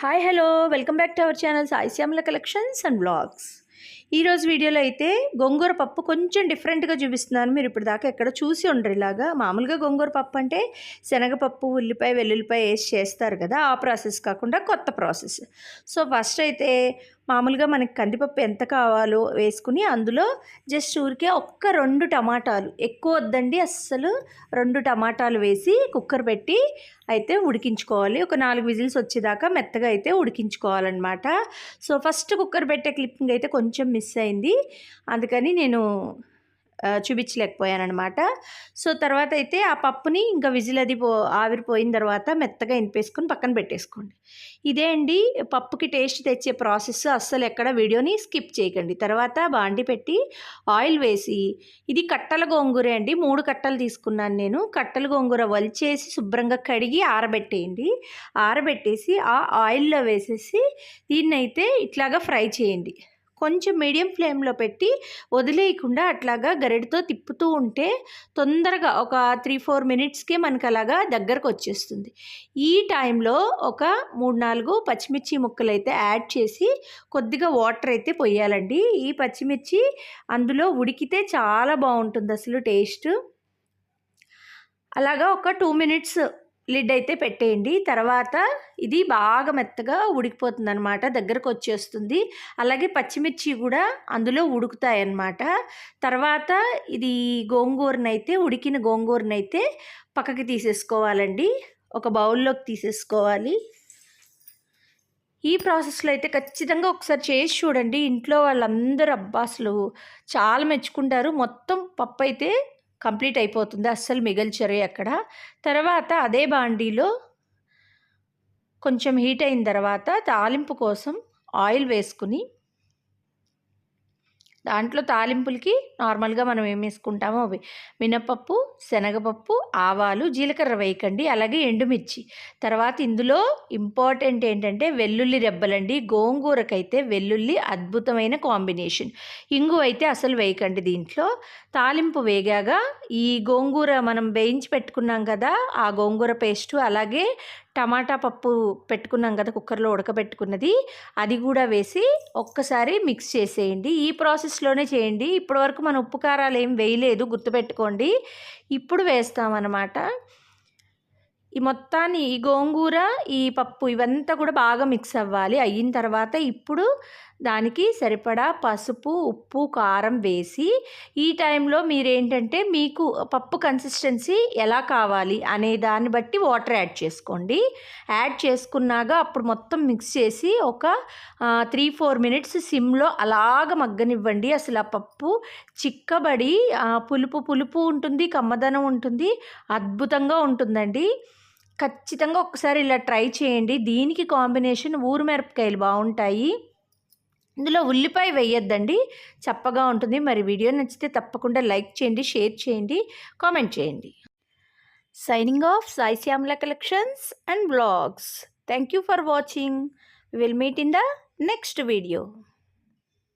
Hi hello welcome back to our channel Sai Shyamala collections and blogs ఈరోజు వీడియోలో అయితే గోంగూర పప్పు కొంచెం డిఫరెంట్గా చూపిస్తున్నాను. మీరు ఇప్పుడు దాకా ఎక్కడ చూసి ఉండరు ఇలాగా. మామూలుగా గోంగూర పప్పు అంటే శనగపప్పు ఉల్లిపాయ వెల్లుల్లిపాయ వేసి చేస్తారు కదా. ఆ ప్రాసెస్ కాకుండా కొత్త ప్రాసెస్ సో ఫస్ట్ అయితే మామూలుగా మనకి కందిపప్పు ఎంత కావాలో వేసుకుని అందులో జస్ట్ ఊరికే ఒక్క రెండు టమాటాలు. ఎక్కువ వద్దండి అస్సలు రెండు టమాటాలు వేసి కుక్కర్ పెట్టి అయితే ఉడికించుకోవాలి. ఒక నాలుగు విజిల్స్ వచ్చేదాకా మెత్తగా అయితే ఉడికించుకోవాలన్నమాట. సో ఫస్ట్ కుక్కర్ పెట్టే క్లిప్పింగ్ అయితే కొంచెం మిస్ అయింది. అందుకని నేను చూపించలేకపోయానమాట సో తర్వాత అయితే ఆ పప్పుని ఇంకా విజిల్ అది పో ఆవిరిపోయిన తర్వాత మెత్తగా ఇనిపేసుకొని పక్కన పెట్టేసుకోండి. ఇదే అండి పప్పుకి టేస్ట్ తెచ్చే ప్రాసెస్. అస్సలు ఎక్కడ వీడియోని స్కిప్ చేయకండి. తర్వాత బాండి పెట్టి ఆయిల్ వేసి ఇది కట్టల గోంగూరే అండి. మూడు కట్టలు తీసుకున్నాను నేను. కట్టల గోంగూర వలిచేసి శుభ్రంగా కడిగి ఆరబెట్టేయండి. ఆరబెట్టేసి ఆ ఆయిల్లో వేసేసి దీన్నైతే ఇట్లాగా ఫ్రై చేయండి. కొంచెం మీడియం ఫ్లేమ్లో పెట్టి వదిలేయకుండా అట్లాగా గరిటతో తిప్పుతూ ఉంటే తొందరగా ఒక త్రీ ఫోర్ మినిట్స్కే మనకు అలాగా దగ్గరకు వచ్చేస్తుంది ఈ టైంలో ఒక మూడు నాలుగు పచ్చిమిర్చి ముక్కలు అయితే యాడ్ చేసి కొద్దిగా వాటర్ అయితే పొయ్యాలండి. ఈ పచ్చిమిర్చి అందులో ఉడికితే చాలా బాగుంటుంది అసలు టేస్ట్. అలాగా ఒక టూ మినిట్స్ లిడ్ అయితే పెట్టేయండి. తర్వాత ఇది బాగా మెత్తగా ఉడికిపోతుంది అనమాట దగ్గరకు వచ్చేస్తుంది. అలాగే పచ్చిమిర్చి కూడా అందులో ఉడుకుతాయి అన్నమాట తర్వాత ఇది గోంగూరనైతే ఉడికిన గోంగూరనైతే పక్కకి తీసేసుకోవాలండి. ఒక బౌల్లోకి తీసేసుకోవాలి. ఈ ప్రాసెస్లో అయితే ఖచ్చితంగా ఒకసారి చేసి చూడండి. ఇంట్లో వాళ్ళందరూ అబ్బా అసలు చాలా మెచ్చుకుంటారు. మొత్తం పప్పు అయితే కంప్లీట్ అయిపోతుంది అస్సలు మిగల్చరు అక్కడ. తర్వాత అదే బాండీలో కొంచెం హీట్ అయిన తర్వాత తాలింపు కోసం ఆయిల్ వేసుకుని దాంట్లో తాలింపులకి నార్మల్గా మనం ఏం వేసుకుంటామో అవి. మినపప్పు శనగపప్పు ఆవాలు జీలకర్ర వేయకండి అలాగే ఎండుమిర్చి. తర్వాత ఇందులో ఇంపార్టెంట్ ఏంటంటే వెల్లుల్లి రెబ్బలండి గోంగూరకైతే వెల్లుల్లి అద్భుతమైన కాంబినేషన్. ఇంగు అయితే అసలు వేయకండి దీంట్లో. తాలింపు వేగాగా ఈ గోంగూర మనం వేయించి పెట్టుకున్నాం కదా ఆ గోంగూర పేస్టు అలాగే టమాటా పప్పు పెట్టుకున్నాం కదా కుక్కర్లో ఉడకబెట్టుకున్నది. అది కూడా వేసి ఒక్కసారి మిక్స్ చేసేయండి. ఈ ప్రాసెస్లోనే చేయండి. ఇప్పటివరకు మన ఉప్పు కారాలు ఏం వేయలేదు గుర్తుపెట్టుకోండి. ఇప్పుడు వేస్తామన్నమాట. ఈ మొత్తాన్ని ఈ గోంగూర ఈ పప్పు ఇవంతా కూడా బాగా మిక్స్ అవ్వాలి. అయిన తర్వాత ఇప్పుడు దానికి సరిపడా పసుపు ఉప్పు కారం వేసి ఈ టైంలో మీరేంటంటే మీకు పప్పు కన్సిస్టెన్సీ ఎలా కావాలి అనే దాన్ని బట్టి వాటర్ యాడ్ చేసుకోండి. యాడ్ చేసుకున్నాక అప్పుడు మొత్తం మిక్స్ చేసి ఒక త్రీ ఫోర్ మినిట్స్ సిమ్లో అలాగ మగ్గనివ్వండి. అసలు ఆ పప్పు చిక్కబడి పులుపు పులుపు ఉంటుంది కమ్మదనం ఉంటుంది అద్భుతంగా ఉంటుందండి. ఖచ్చితంగా ఒకసారి ఇలా ట్రై చేయండి. దీనికి కాంబినేషన్ ఊరు మిరపకాయలు బాగుంటాయి. ఇందులో ఉల్లిపాయ వేయొద్దండి. చప్పగా ఉంటుంది. మరి వీడియో నచ్చితే తప్పకుండా లైక్ చేయండి షేర్ చేయండి కామెంట్ చేయండి. Signing off Sai Shyamala collections and blogs thank you for watching will meet in the next video